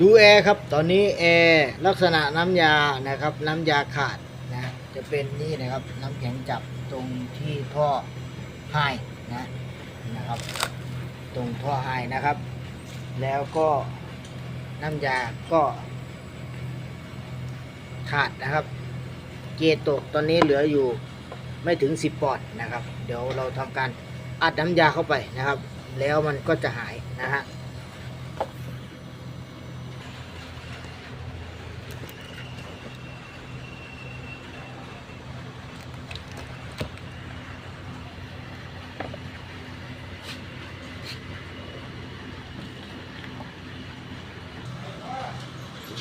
ดูแอร์ครับตอนนี้แอร์ลักษณะน้ำยานะครับ น้ำยาขาดนะจะเป็นนี่นะครับน้ำแข็งจับตรงที่ท่อไฮนะนะครับ ตรงท่อไฮนะครับ แล้วก็น้ำยาก็ขาดนะครับ เกตกตอนนี้เหลืออยู่ไม่ถึง 10 ปอนด์นะครับ เดี๋ยวเราทำการอัดน้ำยาเข้าไปนะครับ แล้วมันก็จะหายนะฮะ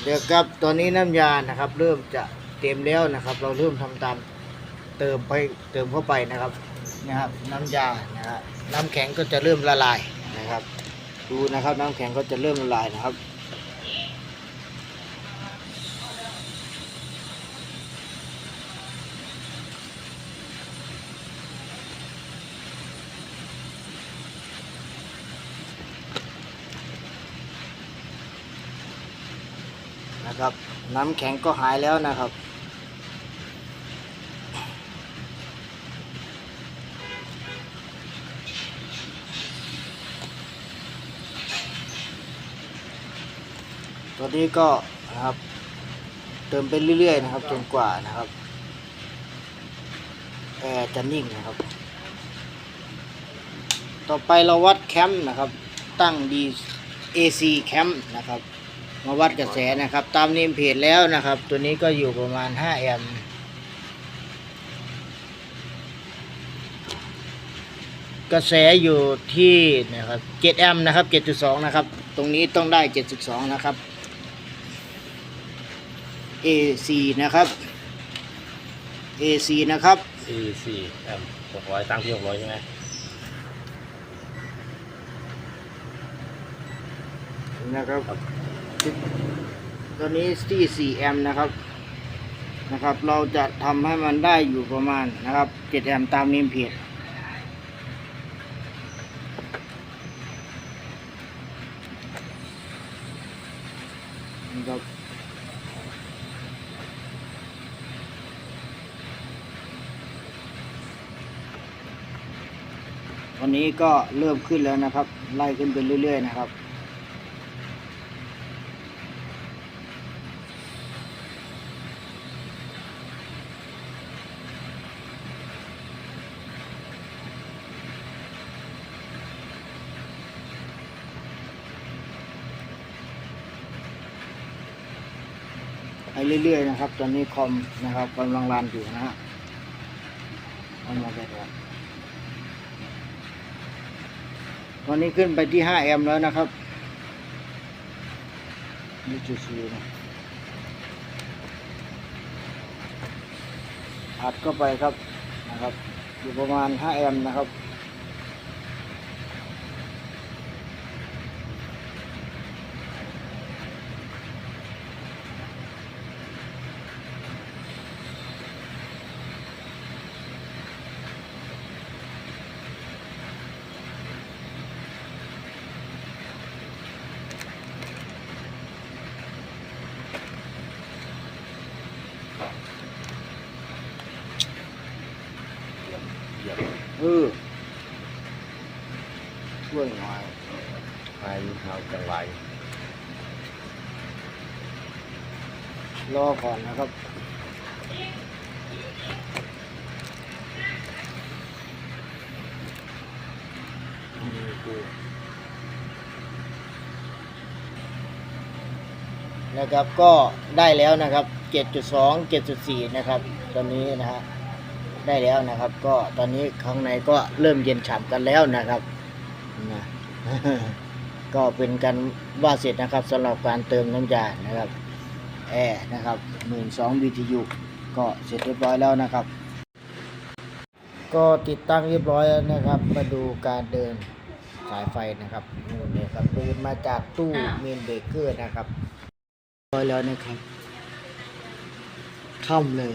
เดี๋ยวครับตอนนี้น้ำยานะครับ เริ่มจะเต็มแล้วนะครับ เราเริ่มทำตามเติมไปเติมเข้าไปนะครับนะครับ น้ำยานะฮะน้ำแข็งก็จะเริ่มละลายนะครับ ดูนะครับน้ำแข็งก็จะเริ่มละลายนะครับ นะครับ น้ำแข็งก็หายแล้วนะครับตอนนี้ก็นะครับเติมไปเรื่อยๆนะครับจนกว่านะครับแอร์จะนิ่งนะครับ ต่อไปเราวัดแคมป์นะครับ ตั้ง D AC แคมป์นะครับ มาวัดกระแสนะครับ ตามเนมเพจแล้วนะครับ ตัวนี้ก็อยู่ประมาณ 5 แอมป์กระแสอยู่ที่นะครับ7แอมป์นะครับ7.2 นะครับ ตรงนี้ต้องได้ 7.2 นะครับ AC นะครับ AC นะครับสี่สี่แอมหกร้อยตั้งที่หกร้อยใช่ไหมนะครับ ตอนนี้ที่ 4 แอมป์นะครับนะครับ เราจะทำให้มันได้อยู่ประมาณนะครับ 7 แอมป์ตามเนมเพจนะครับวันนี้ก็เริ่มขึ้นแล้วนะครับ ไล่ขึ้นไปเรื่อย ๆ นะครับ ไปเรื่อยๆนะครับ ตอนนี้คอมนะครับกำลังรันอยู่นะฮะเอามาไปก่อนตอนนี้ขึ้นไปที่ 5 แอมป์แล้วนะครับนี่จุดสูนะอัดเข้าไปครับนะครับ อยู่ประมาณ 5 แอมป์นะครับ เหยีย บเออช่วยหน่อยพายเท้าจังไรรอก่อนนะครับ นะครับก็ได้แล้วนะครับ 7.2 7.4 นะครับ ตอนนี้นะฮะ ได้แล้วนะครับ ก็ตอนนี้ข้างในก็เริ่มเย็นฉ่ำกันแล้วนะครับนะก็เป็นการว่าเสร็จนะครับสำหรับการเติมน้ำยานะครับแอร์นะครับ12 BTU ก็เสร็จเรียบร้อยแล้วนะครับ ก็ติดตั้งเรียบร้อยแล้วนะครับ มาดูการเดินสายไฟนะครับนู่นเลยครับเดินมาจากตู้เมนเบรกเกอร์นะครับเรียบร้อยแล้วนะครับค่ำเลย